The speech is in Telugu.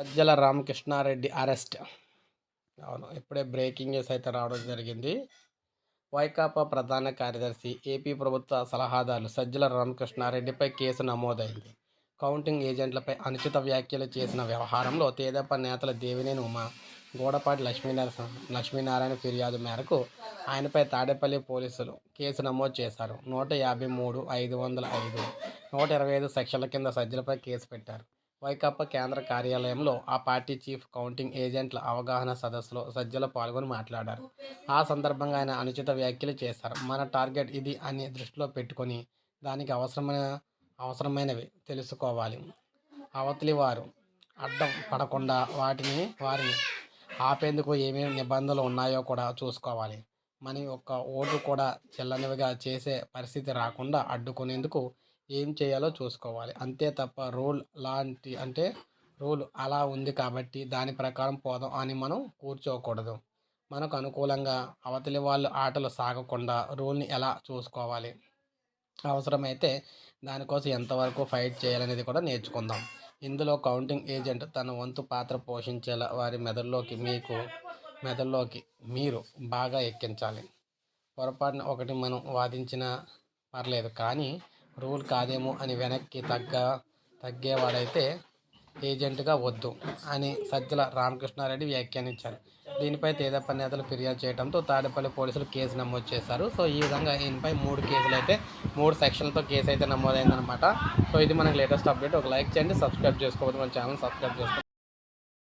సజ్జల రామకృష్ణారెడ్డి అరెస్ట్. అవును ఇప్పుడే బ్రేకింగ్ న్యూస్ అయితే రావడం జరిగింది. వైకాపా ప్రధాన కార్యదర్శి ఏపీ ప్రభుత్వ సలహాదారు సజ్జల రామకృష్ణారెడ్డిపై కేసు నమోదైంది. కౌంటింగ్ ఏజెంట్లపై అనుచిత వ్యాఖ్యలు చేసిన వ్యవహారంలో తేదప్ప నేతల దేవినేని ఉమా గోడపాటి లక్ష్మీనారాయణ లక్ష్మీనారాయణ ఫిర్యాదు మేరకు ఆయనపై తాడేపల్లి పోలీసులు కేసు నమోదు చేశారు. నూట యాభై మూడు ఐదు వందల ఐదు నూట ఇరవై ఐదు సెక్షన్ల కింద సజ్జలపై కేసు పెట్టారు. వైకాపా కేంద్ర కార్యాలయంలో ఆ పార్టీ చీఫ్ కౌంటింగ్ ఏజెంట్ల అవగాహన సదస్సులో సజ్జల పాల్గొని మాట్లాడారు. ఆ సందర్భంగా ఆయన అనుచిత వ్యాఖ్యలు చేశారు. మన టార్గెట్ ఇది అని దృష్టిలో పెట్టుకొని దానికి అవసరమైన అవసరమైనవి తెలుసుకోవాలి. అవతలి వారు అడ్డం పడకుండా వాటిని వారిని ఆపేందుకు ఏమేమి నిబంధనలు ఉన్నాయో కూడా చూసుకోవాలి. మన యొక్క ఓటు కూడా చెల్లనివిగా చేసే పరిస్థితి రాకుండా అడ్డుకునేందుకు ఏం చేయాలో చూసుకోవాలి. అంతే తప్ప రూల్ లాంటి అంటే రూల్ అలా ఉంది కాబట్టి దాని ప్రకారం పోదాం అని మనం కూర్చోకూడదు. మనకు అనుకూలంగా అవతలి వాళ్ళు ఆటలు సాగకుండా రూల్ని ఎలా చూసుకోవాలి? అవసరమైతే దానికోసం ఎంతవరకు ఫైట్ చేయాలనేది కూడా నేర్చుకుందాం. ఇందులో కౌంటింగ్ ఏజెంట్ తన వంతు పాత్ర పోషించేలా వారి మెదడులోకి మీకు మెదడులోకి మీరు బాగా ఎక్కించాలి. పొరపాటున ఒకటి మనం వాదించినా పర్లేదు కానీ రూల్ కాదేమో అని వెనక్కి తగ్గ తగ్గేవాడైతే ఏజెంట్గా వద్దు అని సజ్జల రామకృష్ణారెడ్డి వ్యాఖ్యానించారు. దీనిపై తేదప్ప నేతలు ఫిర్యాదు చేయడంతో తాడేపల్లి పోలీసులు కేసు నమోదు చేశారు. సో ఈ విధంగా ఈయనపై మూడు కేసులు అయితే మూడు సెక్షన్లతో కేసు అయితే నమోదైందనమాట సో ఇది మనకి లేటెస్ట్ అప్డేట్. ఒక లైక్ చేయండి సబ్స్క్రైబ్ చేసుకోవద్దు మన ఛానల్ సబ్స్క్రైబ్ చేసుకోండి